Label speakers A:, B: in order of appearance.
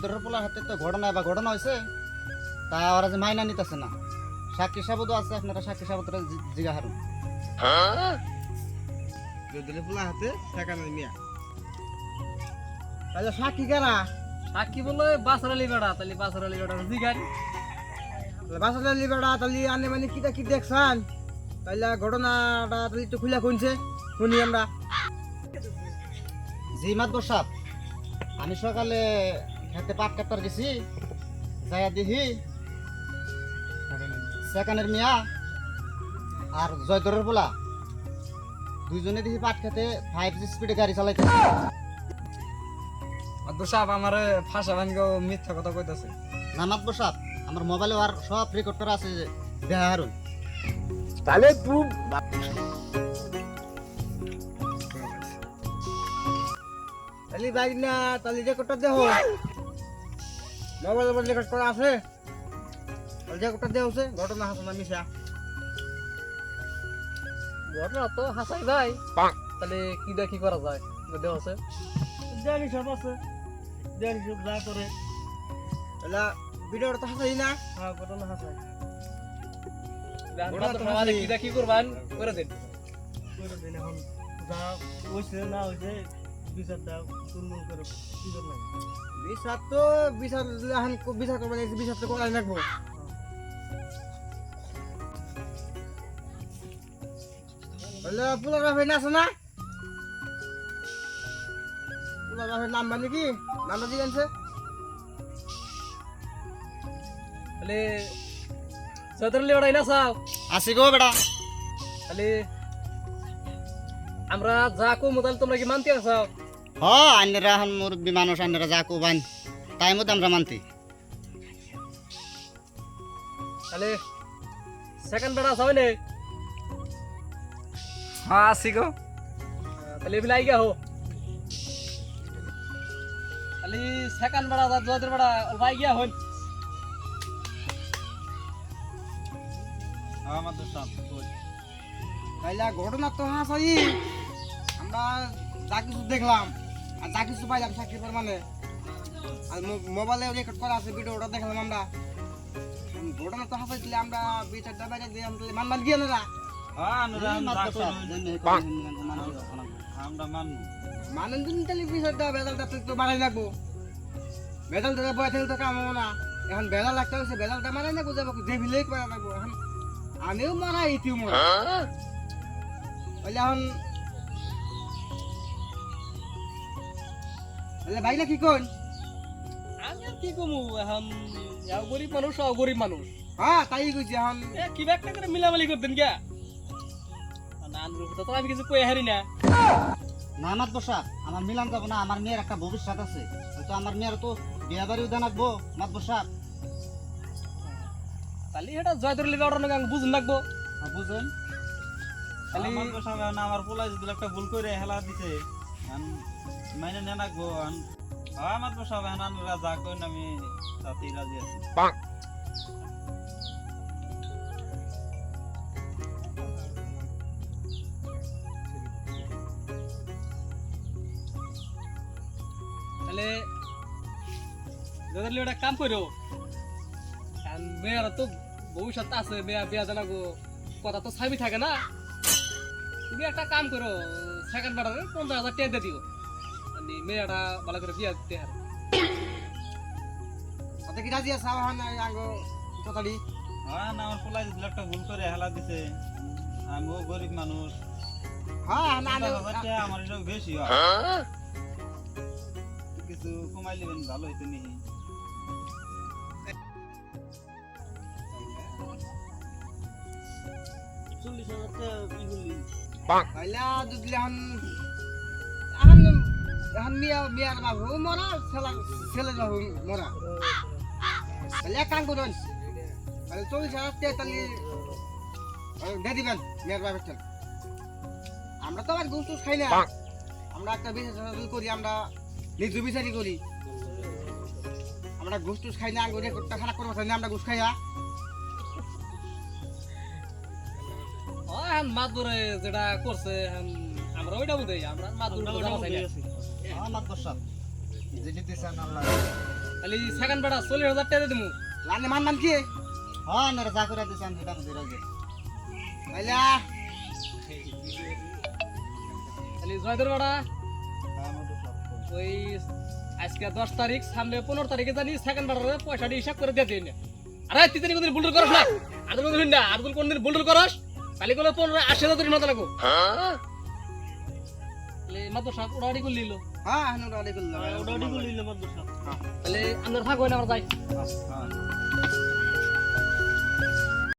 A: দরের হাতে তো ঘটনা বা ঘটনা হয়েছে তা ওরা যে মাইনা নিতেছে না। সাক্ষী সাবুদও আছে আপনারা সাক্ষী জিগা হারুন।
B: হাতে টাকা নাই মিয়া। তাহলে সাক্ষী কারা?
C: সাক্ষী বলে বাসর আলী বেড়া তাহলে বাসর আলী বেড়া জিগারি
B: লিবাড়া তাহলে আনে মানে কিটা কি দেখছান? তাহলে ঘটনাটা তাহলে একটু খুলে শুনছে শুনি আমরা।
A: জি মাত আমি সকালে হাতে পাট কাটার গেছি যাইয়া দেখি। সেকেন্ডের মিয়া আর জয়দরের পোলা দুইজনে দেখি পাট খেতে ফাইভ জি স্পিডে গাড়ি চালাইতে
C: অদ্ভুত সাহেব আমার ফাঁসা ভাঙ্গো মিথ্যা কথা কইতাছে।
A: নামাত বসাপ আমার মোবাইলে আর সব রেকর্ড করা আছে যে দেখা হারুন।
B: তাহলে তুই তাহলে বাইক না তাহলে রেকর্ডটা দেখো মোবাইল মোবাইল রেকর্ড করা আছে। রেকর্ডটা দেওয়া আছে ঘটনা হাসনা মিশা।
C: ঘটনা তো হাসাই ভাই তাহলে কি দেখি করা যায়? দেহ আছে।
B: জানি সব আছে। জানি সব যা করে। তাহলে ভিডিওটা তো হাসাই না। হ্যাঁ ঘটনা হাসাই। ঘটনা তো হাসাই।
C: কি দেখি করবান? করে দিন।
B: করে দিন এখন। যা হয়েছে না হয়েছে বিচারটা তুলমুল করে বিচার নাই বিচার তো বিচার এখন বিচার করব বিচার তো করাই রাখব হলে পুলার বাপের না আছে না? পুলার বাপের নাম মানে কি? নামটা দিয়ে আনছে।
C: তাহলে সদর আলী বেড়া না সাও
A: আসি গো বেটা।
C: তাহলে আমরা যা কমু তাহলে তোমরা কি মানতে আসাও
A: হ আন্যরা এখন মুরব্বী মানুষ আন্যরা যা কুবান তাই মধ্যে আমরা মানতি।
C: তাহলে সেকেন্ড বেড়া আছে না
D: হ্যাঁ আসি গো।
C: তাহলে এগুলো আইগা হো। তাহলে সেকেন্ড বেড়া যা জয়দের বেড়া অল্প আইগা হন
B: তাইলে ঘটনা তো হাসাই আমরা যা কিছু দেখলাম। আর যা কিছু পাইলাম চাকরি মানে আর মো- মোবাইলে রেকর্ড করা আছে ভিডিওটা দেখলাম আমরা। ঘটনা তো হাসাই দিলে আমরা বিচারটা বাইরে দিয়ে আমরা মান মান গিয়ে না মানেন দিন তাহলে বিচারটা বেজালটা তো বাড়াই লাগবো। বেজাল থেকে বয়ে থেকে তো কাম হব না। এখন বেজাল একটা হচ্ছে বেজালটা মারাই না বুঝাবো যে বিলেই করা লাগবো। এখন আমিও মারা ইতিও মরা তাহলে এখন তাহলে ভাই না কি কোন
C: আমি আর কি কমু এখন যাও গরিব মানুষ আও গরিব মানুষ।
B: হ্যাঁ তাই কইছি এখন
C: এ কি একটা করে মিলামিলি করতেন কে আনরূপ তো আমি কিছু কই হারি না।
A: বসা আমার মিলান যাব না আমার মেয়ের একটা ভবিষ্যৎ আছে। হয়তো আমার মেয়ের তো বিয়া বাড়িও জানাকবো মাত বসা।
C: তাহলে এটা লিবে অর্ডার নাকি বুঝুন লাগবো
A: বুঝেন।
C: তাহলে
D: আমার পোলা যদি একটা ভুল করে হেলা দিছে মাইনে নে রাখব আন। আমার তো সব হানান রাজা কইন আমি তাতেই রাজি আছি।
C: তাহলে একটা কাম করো মেয়েরা তো ভবিষ্যৎ আছে মেয়া বিয়া জানাগো কথা তো ছাবি থাকে না। তুমি একটা কাম করো সেকেন্ড বাড়ারে পঞ্চাশ হাজার টাকা দিয়ে দিও। আমি মেয়েটা ভালো করে বিয়া দিতে হারে
B: তাতে কি রাজি আছে? আঙ্গো কথাটি।
D: হ্যাঁ না আমার পোলা যদি একটা ভুল করে হেলা দিছে আমিও গরিব মানুষ।
B: হ্যাঁ না
D: আমার এসব বেশি হয়। কিছু কমাই নেবেন ভালো হইতো নি।
B: চল্লিশ হাজার টাকা কি করলি। তাইলে যদি এখন এখন এখন মিয়া মিয়ার বাবু মরা ছেলে ছেলে বাবু মরা। তাহলে এক কাম করুন। তাহলে চল্লিশ হাজার টাকা দিয়ে দিবেন মিয়ার বাবার আমরা তো আবার ঘুষ টুস খাই না। আমরা একটা বিশেষ করি আমরা নিজ বিচারি করি। আমরা ঘুষ টুস খাই না খারাপ করব আমরা ঘুষ খাই না।
C: এখন মাদুরে যেটা করছে আমরা ওইটা বুঝাই আমরা মাদুর তাহলে সেকেন্ড বেড়া চল্লিশ হাজার টাকা দেবো
B: লানে মান মান কি?
A: হ্যাঁ যা করে
B: তাইলা
C: তাহলে জয়দের বেড়া ওই আজকে দশ তারিখ সামনে পনেরো তারিখে জানি সেকেন্ড বেড়ারে পয়সাটি হিসাব করে দিয়ে দিন আরে তুই জানি কোনদিন বুলটুল করস না? আদুল কোনদিন না? আদুল কোনদিন বুলটুল করস? তাহলে কোনো পনেরো আশি হাজার মাথা লাগো। সাত ওড়াড়ি করে নিল
B: হ্যাঁ ওড়াড়ি করে নিল মাদ্রাসা।
C: তাহলে আমরা থাকব না আমার যাই।
D: হ্যাঁ